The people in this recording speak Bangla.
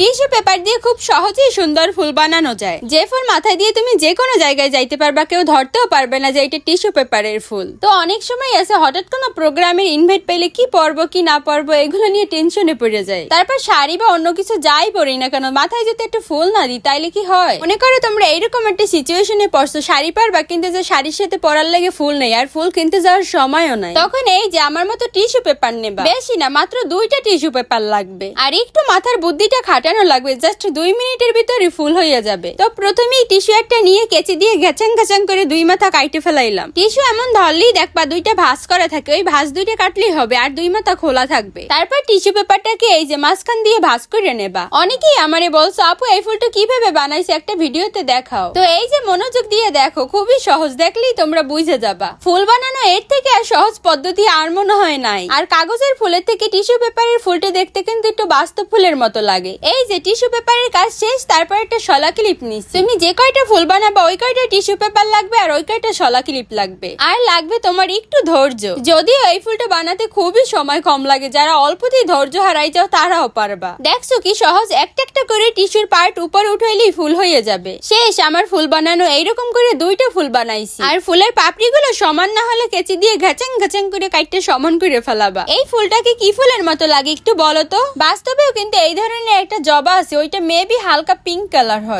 টিস্যু পেপার দিয়ে খুব সহজেই সুন্দর ফুল বানানো যায়। যে ফুল মাথায় দিয়ে তুমি যে কোনো জায়গায় যাইতে পারবা, কেউ ধরতেও পারবে না যে এটা টিস্যু পেপারের ফুল। তো অনেক সময় আছে, হঠাৎ কোনো প্রোগ্রামের ইনভাইট পেলে কি পরবো, কি না পরবো, এগুলো নিয়ে টেনশনে পড়ে যায় তারপর শাড়ি বা অন্য কিছু যাই পরি না কেন, মাথায় যদি একটু ফুল না দিই, তাইলে কি হয়? মনে করো তোমরা এইরকম একটা সিচুয়েশনে পড়ছো, শাড়ি পারবা, কিন্তু যে শাড়ির সাথে পরার লাগে ফুল নেই, আর ফুল কিনতে যাওয়ার সময়ও নাই। তখন এই যে আমার মতো টিস্যু পেপার নেবা। বেশি না, মাত্র দুইটা টিস্যু পেপার লাগবে। আর একটু মাথার বুদ্ধিটা খাটানো লাগবে জাস্ট দুই মিনিটের ভিতরে ফুল হয়ে যাবে। তো প্রথমেই টিস্যু একটা নিয়ে কেচি দিয়ে ঘেচাং ঘেচাং করে দুই মাথা কাইটে ফেলাইলাম। টিস্যু এমন ধরলেই দেখবা দুইটা ভাঁজ করা থাকে, ওই ভাঁজ দুইটা কাটলেই হবে আর দুই মাথা খোলা থাকবে। তারপর টিস্যু পেপারটাকে এই যে মাঝখান দিয়ে ভাঁজ করে নেবা। অনেকেই আমারে বলছো, আপু, এই ফুলটা কীভাবে বানাইছে? একটা ভিডিওতে দেখাও। তো এই যে মনোযোগ দিয়ে দেখো, খুবই সহজ, দেখলেই তোমরা বুঝে যাবা। ফুল বানানো এর থেকে আর সহজ পদ্ধতি আর মনে হয় নাই। আর কাগজের ফুলের থেকে টিস্যু পেপারের ফুলটা দেখতে কিন্তু একটু বাস্তব ফুলের মতো লাগে। এই যে টিস্যু পেপারের কাজ শেষ, তারপর একটা শলা ক্লিপ নিস। তুমি যে কয়টা ফুল বানাবা, ওই কয়টা টিস্যু পেপার লাগবে আর ওই কয়টা শলা ক্লিপ লাগবে। আর লাগবে তোমার একটু ধৈর্য। যদিও এই ফুলটা বানাতে খুবই সময় কম লাগে, যারা অল্পতেই ধৈর্য হারাই যাও, তারাও পারবা। দেখছ কি সহজ? একটা একটা করে টিস্যুর পার্ট উপরে উঠাইলেই ফুল হয়ে যাবে। শেষ, আমার ফুল বানানো এইরকম করে দুইটা ফুল বানাইছি। আর ফুলের পাপড়িগুলো সমান না হলে কেচি দিয়ে ঘাচাং ঘাচাং করে কাইটে সমান করে ফেলাবা। এই ফুলটাকে কি ফুলের মতো লাগে একটু বলো তো? বাস্তবেও কিন্তু এই ধরনের একটা জবা আছে ওইটা মেবি হালকা পিঙ্ক কালার হয়।